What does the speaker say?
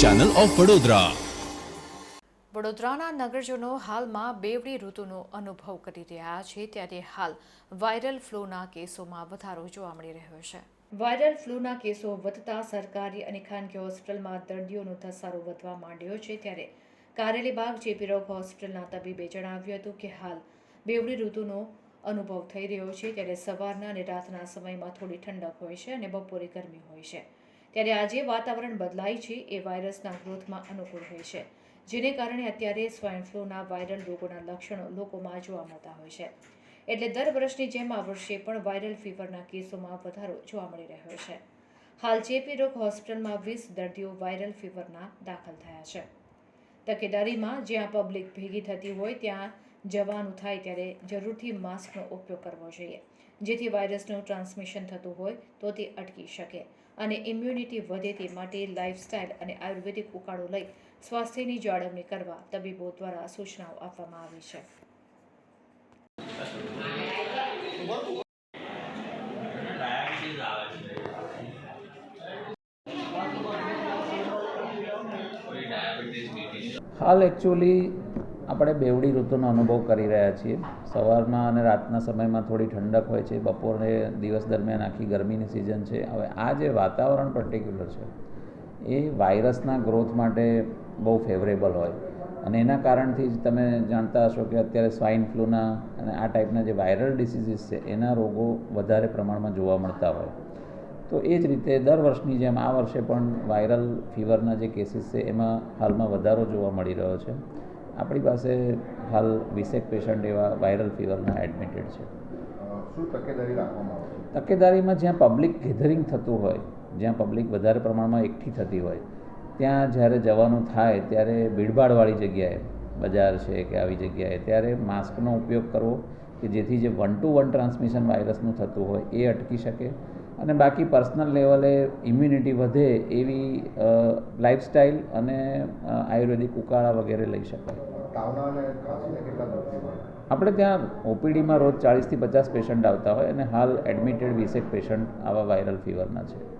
Channel of Vadodara વડોદરાના નગરજનો હાલમાં બેવડી ઋતુનો અનુભવ કરી રહ્યા છે ત્યારે હાલ વાયરલ ફ્લૂના કેસોમાં વધારો જોવા મળી રહ્યો છે. વાયરલ ફ્લૂના કેસો વધતા સરકારી અને ખાનગી હોસ્પિટલમાં દર્દીઓનો ધસારો વધવા માંડ્યો છે ત્યારે કારેલીબાગ જેપી રોગ હોસ્પિટલના તબીબે જણાવ્યું હતું કે હાલ બેવડી ઋતુનો અનુભવ થઈ રહ્યો છે ત્યારે સવારના અને રાતના સમયમાં થોડી ઠંડક હોય છે અને બપોરે ગરમી હોય છે. ત્યારે આજે વાતાવરણ બદલાય છે, એ વાયરસના ગ્રોથમાં અનુકૂળ હોય છે, જેને કારણે અત્યારે સ્વાઇન ફ્લૂના વાયરલ રોગોના લક્ષણો લોકોમાં જોવા મળતા હોય છે. એટલે દર વર્ષની જેમ આ વર્ષે પણ વાયરલ ફીવરના કેસોમાં વધારો જોવા મળી રહ્યો છે. હાલ ચેપી રોગ હોસ્પિટલમાં વીસ દર્દીઓ વાયરલ ફીવરના દાખલ થયા છે. તકેદારીમાં જ્યાં પબ્લિક ભેગી થતી હોય ત્યાં જવાનું થાય ત્યારે જરૂરથી માસ્કનો ઉપયોગ કરવો જોઈએ. જેથી વાયરસનું ટ્રાન્સમિશન થતું હોય તો તે અટકી શકે અને ઇમ્યુનિટી વધે તે માટે લાઇફસ્ટાઇલ અને આયુર્વેદિક ઉકાળો લઈ સ્વાસ્થ્યની જાળવણી કરવા તબીબો દ્વારા સૂચનાઓ આપવામાં આવી છે. હાલ એકચ્યુઅલી આપણે બેવડી ઋતુનો અનુભવ કરી રહ્યા છીએ. સવારમાં અને રાતના સમયમાં થોડી ઠંડક હોય છે. બપોરે દિવસ દરમિયાન આખી ગરમીની સિઝન છે. હવે આ જે વાતાવરણ પર્ટિક્યુલર છે, એ વાયરસના ગ્રોથ માટે બહુ ફેવરેબલ હોય. અને એના કારણથી જ તમે જાણતા હશો કે અત્યારે સ્વાઇન ફ્લૂના અને આ ટાઈપના જે વાયરલ ડિસીઝીસ છે, એના રોગો વધારે પ્રમાણમાં જોવા મળતા હોય. તો એ જ રીતે દર વર્ષની જેમ આ વર્ષે પણ વાયરલ ફીવરના જે કેસીસ છે, એમાં હાલમાં વધારો જોવા મળી રહ્યો છે. આપણી પાસે હાલ વીસેક પેશન્ટ એવા વાયરલ ફીવરના એડમિટેડ છે. શું તકેદારી રાખવામાં તકેદારીમાં જ્યાં પબ્લિક ગેધરિંગ થતું હોય જ્યાં પબ્લિક વધારે પ્રમાણમાં એકઠી થતી હોય ત્યાં જ્યારે જવાનું થાય ત્યારે ભીડભાડવાળી જગ્યાએ બજાર છે કે આવી જગ્યાએ ત્યારે માસ્કનો ઉપયોગ કરવો કે જેથી જે વન ટુ વન ટ્રાન્સમિશન વાયરસનું થતું હોય એ અટકી શકે અને બાકી પર્સનલ લેવલે ઇમ્યુનિટી વધે એવી લાઇફસ્ટાઇલ અને આયુર્વેદિક ઉકાળા વગેરે લઈ શકાય. આપણે ત્યાં ઓપીડીમાં રોજ ચાળીસથી પચાસ પેશન્ટ આવતા હોય અને હાલ એડમિટેડ વીસેક પેશન્ટ આવા વાયરલ ફીવરના છે.